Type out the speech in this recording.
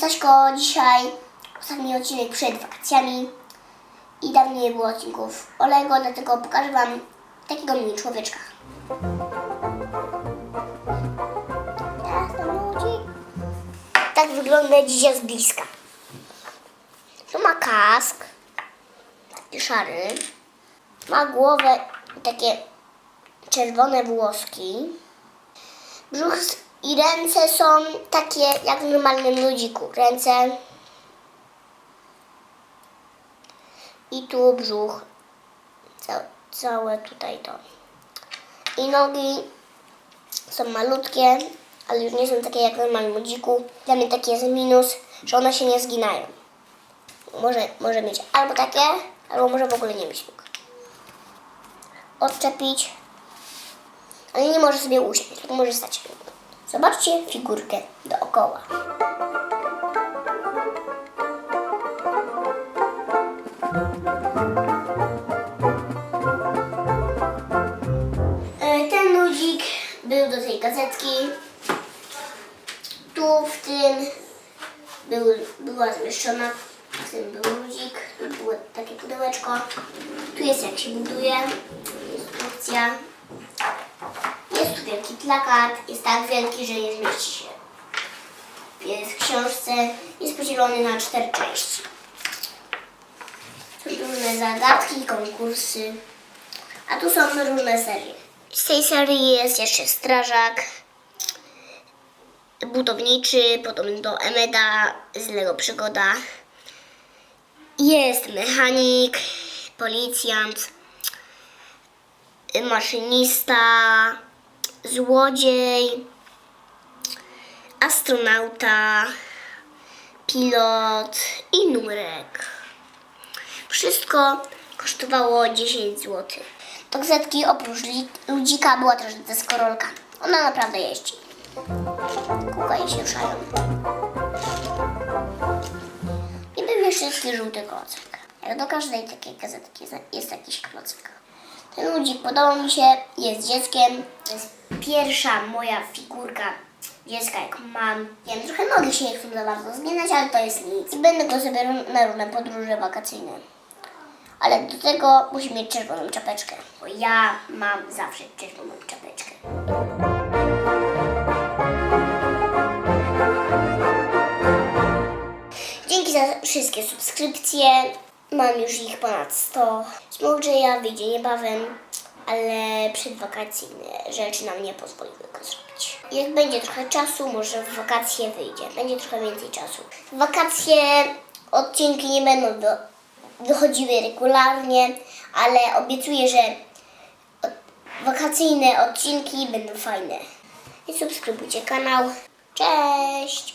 Staśko, dzisiaj ostatni odcinek przed wakacjami i dawniej nie było odcinków o Lego, dlatego pokażę Wam takiego mini człowieczka. Tak wygląda dzisiaj z bliska. Tu ma kask, taki szary, ma głowę takie czerwone włoski. Brzuch i ręce są takie jak w normalnym ludziku. Ręce i tu brzuch. Ca- całe tutaj to. I nogi są malutkie, ale już nie są takie jak w normalnym ludziku. Dla mnie taki jest minus, że one się nie zginają. Może, może mieć albo takie, albo może w ogóle nie mieć nóg. Odczepić ale nie może sobie usiąść, tylko może stać. Zobaczcie figurkę dookoła. E, Ten ludzik był do tej gazetki. Tu w tym był, była zamieszczona, w tym był ludzik, było takie pudełeczko. Tu jest jak się buduje, instrukcja. Wielki plakat, jest tak wielki, że nie zmieści się. Jest w książce, jest podzielony na cztery części. Są różne zagadki, konkursy, a tu są różne serie. Z tej serii jest jeszcze strażak, budowniczy, podobny do Emeda z Lego Przygoda. Jest mechanik, policjant, maszynista, złodziej, astronauta, pilot i nurek. Wszystko kosztowało 10 zł. Do gazetki oprócz ludzika była też deskorolka. Ona naprawdę jeździ. Jej się ruszają. I był jeszcze taki żółty klocek. Jak do każdej takiej gazetki jest, jakiś klocek. Ten ludzik podobał mi się, jest dzieckiem. Jest pierwsza moja figurka dziecka, jak mam. Wiem, trochę nogi się nie chcą za bardzo zginać, ale to jest nic. Będę go sobie na różne podróże wakacyjne. Ale do tego musi mieć czerwoną czapeczkę, bo ja mam zawsze czerwoną czapeczkę. Dzięki za wszystkie subskrypcje. Mam już ich ponad 100. Smoothjaya wyjdzie niebawem, ale przedwakacyjne rzeczy nam nie pozwoliły go zrobić. Jak będzie trochę czasu, może w wakacje wyjdzie. Będzie trochę więcej czasu. W wakacje odcinki nie będą do, wychodziły regularnie, ale obiecuję, że od- wakacyjne odcinki będą fajne. I subskrybujcie kanał. Cześć!